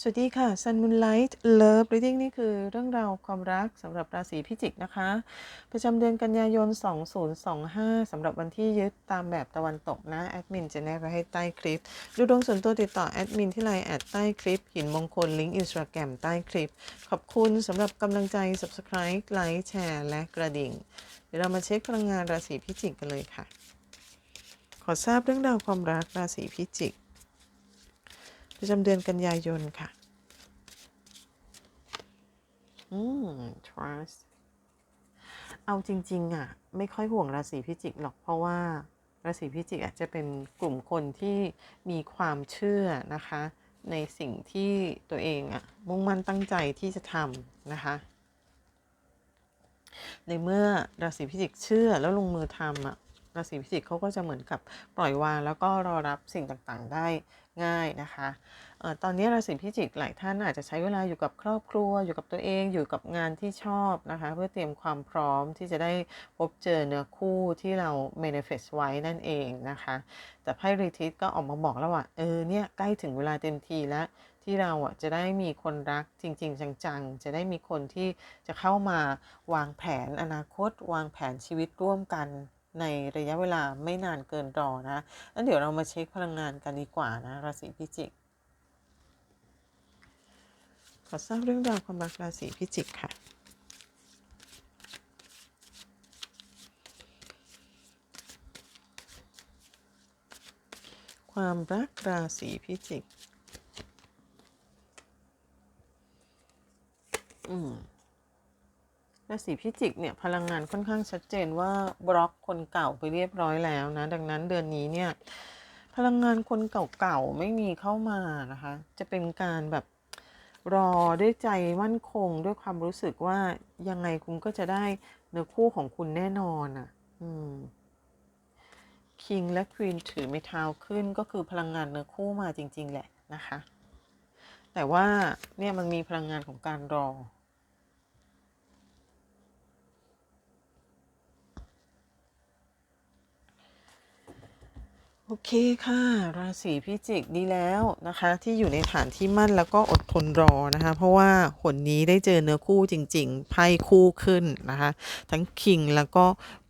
สวัสดีค่ะ Sun Moonlight Love Reading นี่คือเรื่องราวความรักสำหรับราศีพิจิกนะคะ ประจำเดือนกันยายน 2025 สำหรับวันที่ยึดตามแบบตะวันตกนะ แอดมินจะแนบไว้ให้ใต้คลิป ดูดวงส่วนตัวติดต่อแอดมินที่ไลน์แอดใต้คลิป หินมงคลลิงก์อินสตาแกรมใต้คลิป ขอบคุณสำหรับกำลังใจ Subscribe ไลค์แชร์และกระดิ่ง เดี๋ยวเรามาเช็คพลังงานราศีพิจิกกันเลยค่ะ ขอทราบเรื่องราวความรักราศีพิจิก ประจำเดือนกันยายนค่ะ อืม trust เอาจริง ๆ อะ ไม่ค่อยห่วงราศีพิจิกหรอกเพราะว่าราศีพิจิกอาจจะเป็นกลุ่มคนที่มีความเชื่อนะคะ ในสิ่งที่ตัวเองอะมุ่งมั่นตั้งใจที่จะทำนะคะ ในเมื่อราศีพิจิกเชื่อแล้วลงมือทำอะราศีพิจิกเขาก็จะเหมือนกับปล่อยวางแล้วก็รอรับสิ่งต่างๆ ได้ ง่ายนะคะออตอนนี้ราศีพิจิกหลายท่านอาจจะใช้เวลาอยู่กับครอบครัว อยู่กับตัวเองอยู่กับงานที่ชอบนะคะ เพื่อเตรียมความพร้อมที่จะได้พบเจอเนื้อคู่ที่เรา manifest ไว้นั่นเองนะคะ แต่ไพ่รีทิสก็ออกมาบอกแล้วว่าเออเนี่ยใกล้ถึงเวลาเต็มทีแล้วที่เราอะจะได้มีคนรักจริง ๆ จังๆ จะได้มีคนที่จะเข้ามาวางแผนอนาคต วางแผนชีวิตร่วมกัน ในระยะเวลาไม่นานเกินรอนะงั้นเดี๋ยวเรามาเช็คพลังงานกันดีกว่านะราศีพิจิกขอทราบเรื่องราวความรักราศีพิจิกค่ะความรักราศีพิจิก อืม ราศีพิจิกเนี่ยพลังงานค่อนข้างชัดเจนว่าบล็อกคนเก่าไปเรียบร้อยแล้วนะ ดังนั้นเดือนนี้เนี่ยพลังงานคนเก่าๆไม่มีเข้ามานะคะ จะเป็นการแบบรอด้วยใจมั่นคงด้วยความรู้สึกว่ายังไงคุณก็จะได้เนื้อคู่ของคุณแน่นอนอะ อืมคิงและควีนถือไม้เท้าขึ้นก็คือพลังงานเนื้อคู่มาจริง ๆ แหละนะคะ แต่ว่าเนี่ยมันมีพลังงานของการรอ เคค่ะ ราศีพิจิกดีแล้วนะคะ ที่อยู่ในฐานที่มั่นแล้วก็อดทนรอนะคะ เพราะว่าหนนี้ได้เจอเนื้อคู่จริง ๆ ไพ่คู่ขึ้นนะคะ ทั้งคิงแล้วก็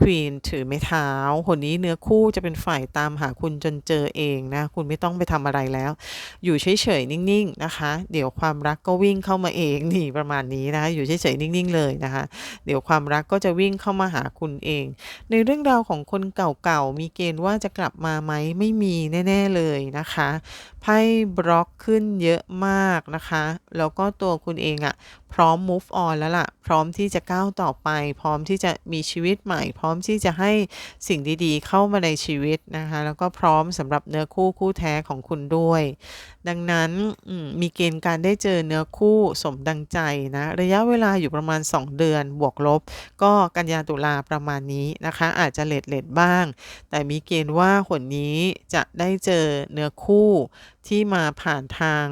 ควีนถือไม้เท้าหนนี้เนื้อคู่จะเป็นฝ่ายตามหาคุณจนเจอเองนะ คุณไม่ต้องไปทำอะไรแล้ว อยู่เฉยๆนิ่งๆนะคะ เดี๋ยวความรักก็วิ่งเข้ามาเองนี่ประมาณนี้นะคะ อยู่เฉยๆนิ่งๆเลยนะคะ เดี๋ยวความรักก็จะวิ่งเข้ามาหาคุณเอง ในเรื่องราวของคนเก่าๆมีเกณฑ์ว่าจะกลับมาไหมไม่มีแน่ ๆเลยนะคะไพ่บล็อกขึ้นเยอะมากนะคะ แล้วก็ตัวคุณเองอะ พร้อม move on แล้วล่ะ พร้อมที่จะก้าวต่อไป พร้อมที่จะมีชีวิตใหม่ พร้อมที่จะให้สิ่งดีๆ เข้ามาในชีวิตนะคะ แล้วก็พร้อมสำหรับเนื้อคู่คู่แท้ของคุณด้วย ดังนั้นมีเกณฑ์การได้เจอเนื้อคู่สมดังใจนะ ระยะเวลาอยู่ประมาณ 2 เดือนบวกลบ ก็กันยาตุลาประมาณนี้นะคะ อาจจะเลดเลดบ้าง แต่มีเกณฑ์ว่าหนนี้จะได้เจอเนื้อคู่ที่มาผ่านทาง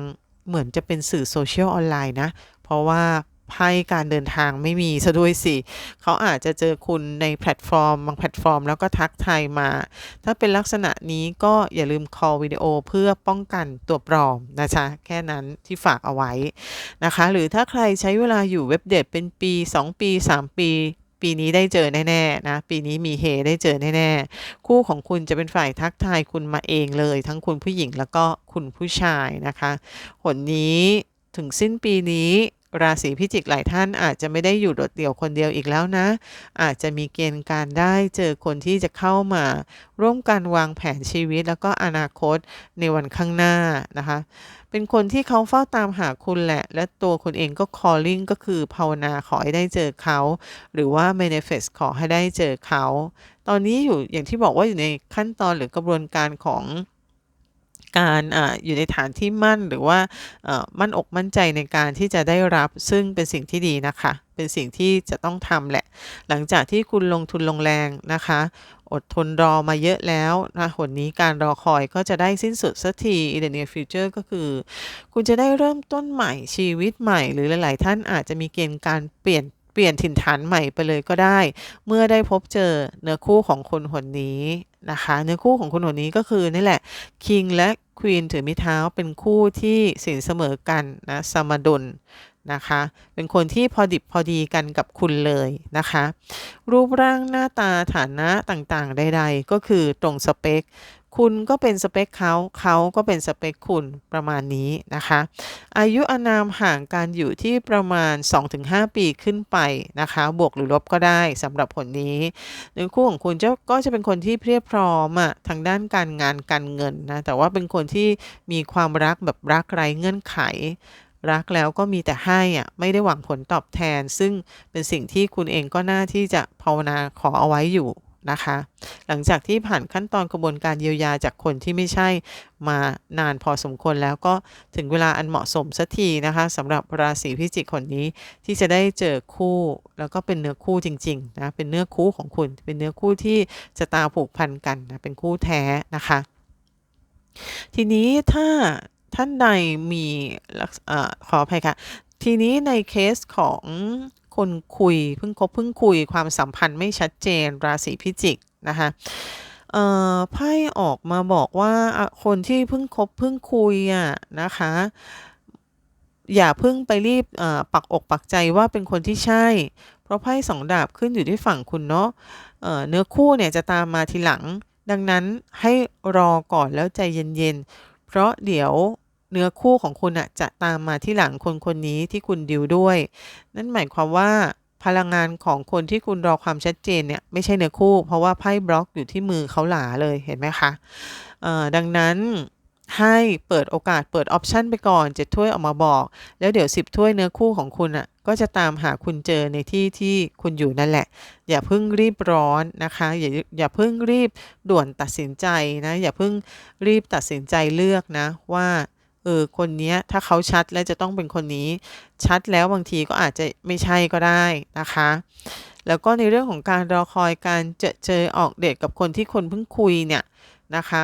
เหมือนจะเป็นสื่อโซเชียลออนไลน์นะ เพราะว่าไพ่การเดินทางไม่มีซะด้วยสิ เขาอาจจะเจอคุณในแพลตฟอร์ม บางแพลตฟอร์มแล้วก็ทักทายมา ถ้าเป็นลักษณะนี้ก็อย่าลืม call วิดีโอเพื่อป้องกันตัวปลอมนะจ๊ะ แค่นั้นที่ฝากเอาไว้นะคะ หรือถ้าใครใช้เวลาอยู่เว็บเด็ดเป็นปี 2 ปี 3 ปีปีนี้ได้เจอแน่ๆนะ ปีนี้มีเฮได้เจอแน่ๆ คู่ของคุณจะเป็นฝ่ายทักทายคุณมาเองเลย ทั้งคุณผู้หญิงแล้วก็คุณผู้ชายนะคะ หนนี้ถึงสิ้นปีนี้ ราศีพิจิกหลายท่านอาจจะไม่ได้อยู่โดดเดี่ยวคนเดียวอีกแล้วนะ อาจจะมีเกณฑ์การได้เจอคนที่จะเข้ามา ร่วมกันวางแผนชีวิตแล้วก็อนาคตในวันข้างหน้านะคะ เป็นคนที่เขาเฝ้าตามหาคุณแหละ และตัวคุณเองก็ calling ก็คือภาวนาขอให้ได้เจอเขา หรือว่า manifest ขอให้ได้เจอเขา ตอนนี้อยู่อย่างที่บอกว่าอยู่ในขั้นตอนหรือกระบวนการของ การออยู่ในฐานที่มั่นหรือว่ามั่นอกมั่นใจในการที่จะได้รับซึ่งเป็นสิ่งที่ดีนะคะ เป็นสิ่งที่จะต้องทำแหละ หลังจากที่คุณลงทุนลงแรงนะคะ อดทนรอมาเยอะแล้วนะหนนี้การรอคอยก็จะได้สิ้นสุดสักที in the near future ก็คือ คุณจะได้เริ่มต้นใหม่ชีวิตใหม่ หรือหลาย ๆ ท่านอาจจะมีเกณฑ์การเปลี่ยน ปลี่ยนถิ่นฐานใหม่ไปเลยก็ได้ เมื่อได้พบเจอเนื้อคู่ของคนคนนี้นะคะ เนื้อคู่ของคนคนนี้ก็คือนี่แหละคิงและควีนถือมิเท้าเป็นคู่ที่สินเสมอกันนะสมดุลนะคะ เป็นคนที่พอดิบพอดีกันกับคุณเลยนะคะ รูปร่างหน้าตาฐานะต่างๆ ใด ๆ ก็คือตรงสเปค คุณก็เป็นสเปคเขา เขาก็เป็นสเปคคุณประมาณนี้นะคะ อายุอานามห่างกันอยู่ที่ประมาณ 2-5 ปีขึ้นไปนะคะ บวกหรือลบก็ได้สำหรับผลนี้เนื้อคู่ของคุณจะก็จะเป็นคนที่เพียบพร้อมอะทางด้านการงานการเงินนะ แต่ว่าเป็นคนที่มีความรักแบบรักไร้เงื่อนไขรักแล้วก็มีแต่ให้อะไม่ได้หวังผลตอบแทน ซึ่งเป็นสิ่งที่คุณเองก็น่าที่จะภาวนาขอเอาไว้อยู่ นะคะ หลังจากที่ผ่านขั้นตอนกระบวนการเยียวยาจากคนที่ไม่ใช่มานานพอสมควรแล้วก็ถึงเวลาอันเหมาะสมสักทีนะคะสำหรับราศีพิจิกคนนี้ที่จะได้เจอคู่ แล้วก็เป็นเนื้อคู่จริงๆนะเป็นเนื้อคู่ของคุณ เป็นเนื้อคู่ที่จะตาผูกพันกันนะเป็นคู่แท้นะคะ ทีนี้ถ้าท่านใดมีอขออภัยค่ะทีนี้ในเคสของ คนคุยเพิ่งคบเพิ่งคุยความสัมพันธ์ไม่ชัดเจนราศีพิจิกนะคะไพ่ออกมาบอกว่าคนที่เพิ่งคบเพิ่งคุยอะนะคะ อย่าเพิ่งไปรีบปักอกปักใจว่าเป็นคนที่ใช่ เพราะไพ่สองดาบขึ้นอยู่ที่ฝั่งคุณเนาะเนื้อคู่เนี่ยจะตามมาทีหลัง ดังนั้นให้รอก่อนแล้วใจเย็นๆ เพราะเดี๋ยว เนื้อคู่ของคุณอะจะตามมาที่หลังคนคนนี้ที่คุณดิวด้วย นั่นหมายความว่าพลังงานของคนที่คุณรอความชัดเจนเนี่ยไม่ใช่เนื้อคู่ เพราะว่าไพ่บล็อกอยู่ที่มือเขาหลาเลยเห็นไหมคะดังนั้นให้เปิดโอกาสเปิดออปชันไปก่อนเจ็ดถ้วยออกมาบอก แล้วเดี๋ยวสิบถ้วยเนื้อคู่ของคุณอะ่ะก็จะตามหาคุณเจอในที่ที่คุณอยู่นั่นแหละ อย่าเพิ่งรีบร้อนนะคะ อย่าอย่าเพิ่งรีบด่วนตัดสินใจนะ อย่าเพิ่งรีบตัดสินใจเลือกนะว่า ออคนนี้ถ้าเขาชัดแล้วจะต้องเป็นคนนี้ ชัดแล้วบางทีก็อาจจะไม่ใช่ก็ได้นะคะ แล้วก็ในเรื่องของการรอคอยการเจอเจอออกเดทกับคนที่คนเพิ่งคุยเนี่ยนะคะ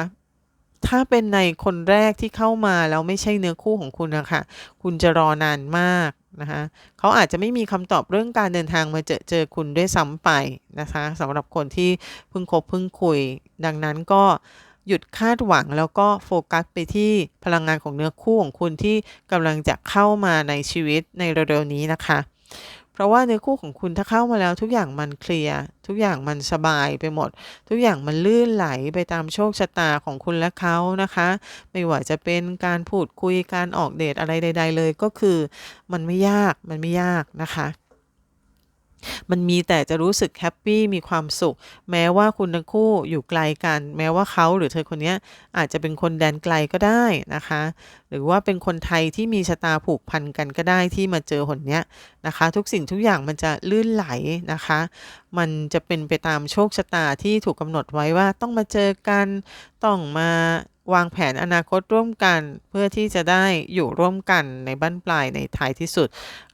ถ้าเป็นในคนแรกที่เข้ามาแล้วไม่ใช่เนื้อคู่ของคุณนะคะคุณจะรอนานมากนะคะเขาอาจจะไม่มีคำตอบเรื่องการเดินทางมาเจอเจอคุณด้วยซ้ำไปนะคะสำหรับคนที่เพิ่งคบเพิ่งคุย ดังนั้นก็ หยุดคาดหวังแล้วก็โฟกัสไปที่พลังงานของเนื้อคู่ของคุณที่กำลังจะเข้ามาในชีวิตในเร็วๆนี้นะคะ เพราะว่าเนื้อคู่ของคุณถ้าเข้ามาแล้วทุกอย่างมันเคลียร์ทุกอย่างมันสบายไปหมด ทุกอย่างมันลื่นไหลไปตามโชคชะตาของคุณและเขานะคะ ไม่ว่าจะเป็นการพูดคุยการออกเดทอะไรใด ๆ เลยก็คือ มันไม่ยากมันไม่ยากนะคะ มันมีแต่จะรู้สึกแฮปปี้มีความสุข แม้ว่าคุณทั้งคู่อยู่ไกลกัน แม้ว่าเขาหรือเธอคนนี้อาจจะเป็นคนแดนไกลก็ได้นะคะ หรือว่าเป็นคนไทยที่มีชะตาผูกพันกันก็ได้ที่มาเจอคนนี้นะคะ ทุกสิ่งทุกอย่างมันจะลื่นไหลนะคะ มันจะเป็นไปตามโชคชะตาที่ถูกกำหนดไว้ว่าต้องมาเจอกันต้องมา วางแผนอนาคตร่วมกันเพื่อที่จะได้อยู่ร่วมกันในบ้านปลายในท้ายที่สุด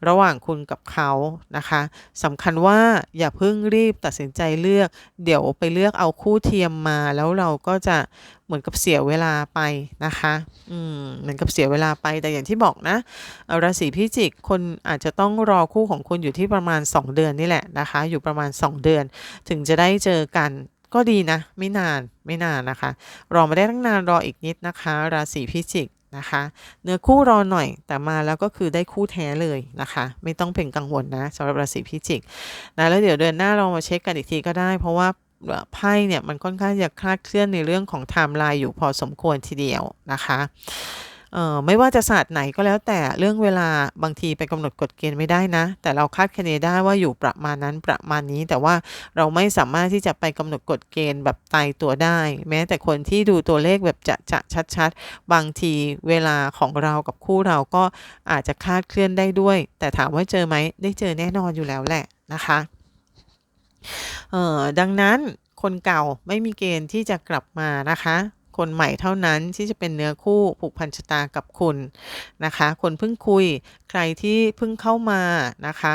ระหว่างคุณกับเขานะคะสำคัญว่าอย่าเพิ่งรีบตัดสินใจเลือก เดี๋ยวไปเลือกเอาคู่เทียมมา แล้วเราก็จะเหมือนกับเสียเวลาไปนะคะอืมเหมือนกับเสียเวลาไปแต่อย่างที่บอกนะราศีพิจิกคนอาจจะต้องรอคู่ของคุณอยู่ที่ประมาณ 2 เดือนนี่แหละนะคะ อยู่ประมาณ 2 เดือน ถึงจะได้เจอกัน ก็ดีนะ ไม่นานไม่นานนะคะ รอมาได้ตั้งนานรออีกนิดนะคะ ราศีพิจิกนะคะ เนื้อคู่รอหน่อย แต่มาแล้วก็คือได้คู่แท้เลยนะคะ ไม่ต้องเป็นกังวลนะสำหรับราศีพิจิกนะแล้วเดี๋ยวเดือนหน้าเรามาเช็คกันอีกทีก็ได้ เพราะว่าไพ่เนี่ยมันค่อนข้างจะคลาดเคลื่อนในเรื่องของไทม์ไลน์อยู่พอสมควรทีเดียวนะคะ ไม่ว่าจะศาสตร์ไหนก็แล้วแต่เรื่องเวลาบางทีไปกำหนดกฎเกณฑ์ไม่ได้นะ แต่เราคาดคะเนได้ว่าอยู่ประมาณนั้นประมาณนี้ แต่ว่าเราไม่สามารถที่จะไปกำหนดกฎเกณฑ์แบบตายตัวได้ แม้แต่คนที่ดูตัวเลขแบบจะจะชัดๆ บางทีเวลาของเรากับคู่เราก็อาจจะคาดเคลื่อนได้ด้วย แต่ถามว่าเจอไหมได้เจอแน่นอนอยู่แล้วแหละนะคะเออดังนั้นคนเก่าไม่มีเกณฑ์ที่จะกลับมานะคะ คนใหม่เท่านั้นที่จะเป็นเนื้อคู่ผูกพันชะตากับคุณนะคะ คนเพิ่งคุยใครที่เพิ่งเข้ามานะคะ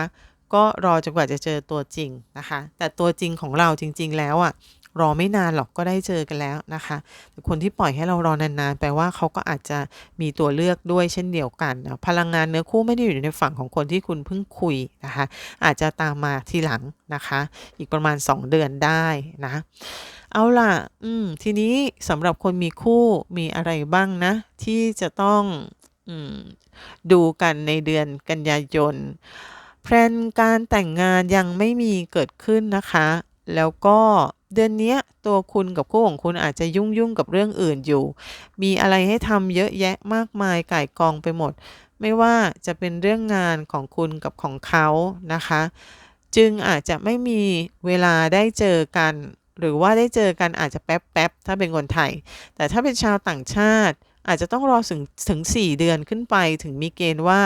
ก็รอจนกว่าจะเจอตัวจริงนะคะ แต่ตัวจริงของเราจริง ๆ แล้วอะ่ะ รอไม่นานหรอกก็ได้เจอกันแล้วนะคะแต่คนที่ปล่อยให้เรารอนานๆแปลว่าเขาก็อาจจะมีตัวเลือกด้วยเช่นเดียวกันนะพลังงานเนื้อคู่ไม่ได้อยู่ในฝั่งของคนที่คุณเพิ่งคุยนะคะ อาจจะตามมาทีหลังนะคะ อีกประมาณ 2 เดือนได้นะเอาล่ะ อืม ทีนี้สำหรับคนมีคู่มีอะไรบ้างนะ ที่จะต้องอดูกันในเดือนกันยายน แพลนการแต่งงานยังไม่มีเกิดขึ้นนะคะ แล้วก็ เดือนนี้ตัวคุณกับคู่ของคุณอาจจะยุ่งยุ่งกับเรื่องอื่นอยู่ มีอะไรให้ทำเยอะแยะมากมายก่ายกองไปหมด ไม่ว่าจะเป็นเรื่องงานของคุณกับของเขานะคะ จึงอาจจะไม่มีเวลาได้เจอกัน หรือว่าได้เจอกันอาจจะแป๊บๆถ้าเป็นคนไทย แต่ถ้าเป็นชาวต่างชาติ อาจจะต้องรอถึงถึง 4 เดือนขึ้นไปถึงมีเกณฑ์ว่า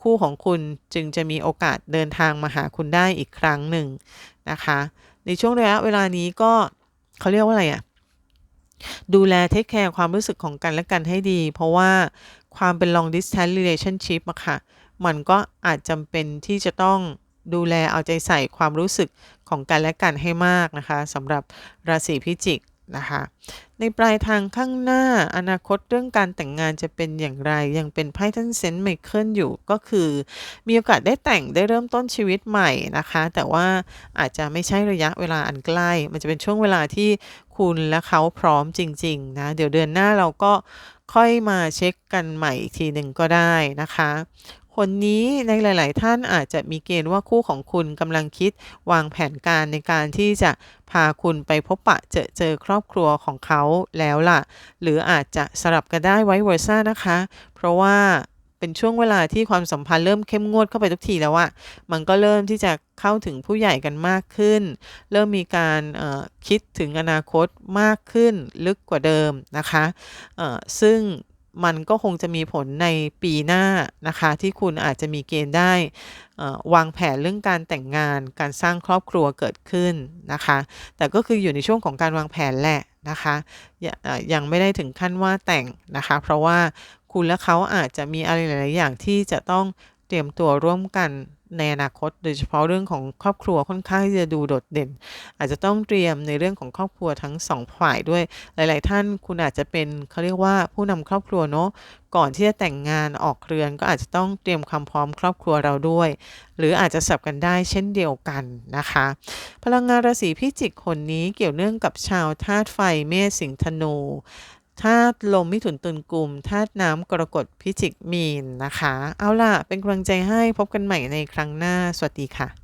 คู่ของคุณจึงจะมีโอกาสเดินทางมาหาคุณได้อีกครั้งหนึ่งนะคะ ในช่วงระยะเวลานี้ก็เขาเรียกว่าอะไรอะดูแลเทคแคร์ความรู้สึกของกันและกันให้ดี เพราะว่าความเป็น long distance relationship อะค่ะ มันก็อาจจำเป็นที่จะต้องดูแลเอาใจใส่ความรู้สึกของกันและกันให้มากนะคะสำหรับราศีพิจิก นะคะในปลายทางข้างหน้าอนาคตเรื่องการแต่งงานจะเป็นอย่างไร ยังเป็นไพ่ทันเซนต์ไมเคิลอยู่ก็คือ มีโอกาสได้แต่งได้เริ่มต้นชีวิตใหม่นะคะ แต่ว่าอาจจะไม่ใช่ระยะเวลาอันใกล้ มันจะเป็นช่วงเวลาที่คุณและเขาพร้อมจริง ๆ นะ เดี๋ยวเดือนหน้าเราก็ค่อยมาเช็คกันใหม่อีกทีหนึ่งก็ได้นะคะ คนนี้ในหลาย ๆ ท่านอาจจะมีเกณฑ์ว่าคู่ของคุณกำลังคิดวางแผนการในการที่จะพาคุณไปพบปะเจอเจอครอบครัวของเขาแล้วล่ะ หรืออาจจะสลับกันได้ไว้เวอร์ซ่านะคะ เพราะว่าเป็นช่วงเวลาที่ความสัมพันธ์เริ่มเข้มงวดเข้าไปทุกทีแล้วอะมันก็เริ่มที่จะเข้าถึงผู้ใหญ่กันมากขึ้น เริ่มมีการคิดถึงอนาคตมากขึ้นลึกกว่าเดิมนะคะซึ่ง มันก็คงจะมีผลในปีหน้านะคะ ที่คุณอาจจะมีเกณฑ์ได้วางแผนเรื่องการแต่งงานการสร้างครอบครัวเกิดขึ้นนะคะ แต่ก็คืออยู่ในช่วงของการวางแผนแหละนะคะยังไม่ได้ถึงขั้นว่าแต่งนะคะ เพราะว่าคุณและเขาอาจจะมีอะไรหลาย ๆ อย่างที่จะต้องเตรียมตัวร่วมกัน ในอนาคต โดยเฉพาะเรื่องของครอบครัวค่อนข้างที่จะดูโดดเด่น อาจจะต้องเตรียมในเรื่องของครอบครัวทั้งสองฝ่ายด้วย หลาย ๆ ท่านคุณอาจจะเป็นเขาเรียกว่าผู้นำครอบครัวเนาะก่อนที่จะแต่งงานออกเรือนก็อาจจะต้องเตรียมความพร้อมครอบครัวเราด้วย หรืออาจจะสับกันได้เช่นเดียวกันนะคะ พลังงานราศีพิจิกคนนี้เกี่ยวเนื่องกับชาวธาตุไฟเมษสิงห์ธนู ธาตุลมมิถุนตุลกลุ่มธาตุน้ำกรกฎพิจิกมีนนะคะ เอาล่ะ เป็นกำลังใจให้พบกันใหม่ในครั้งหน้า สวัสดีค่ะ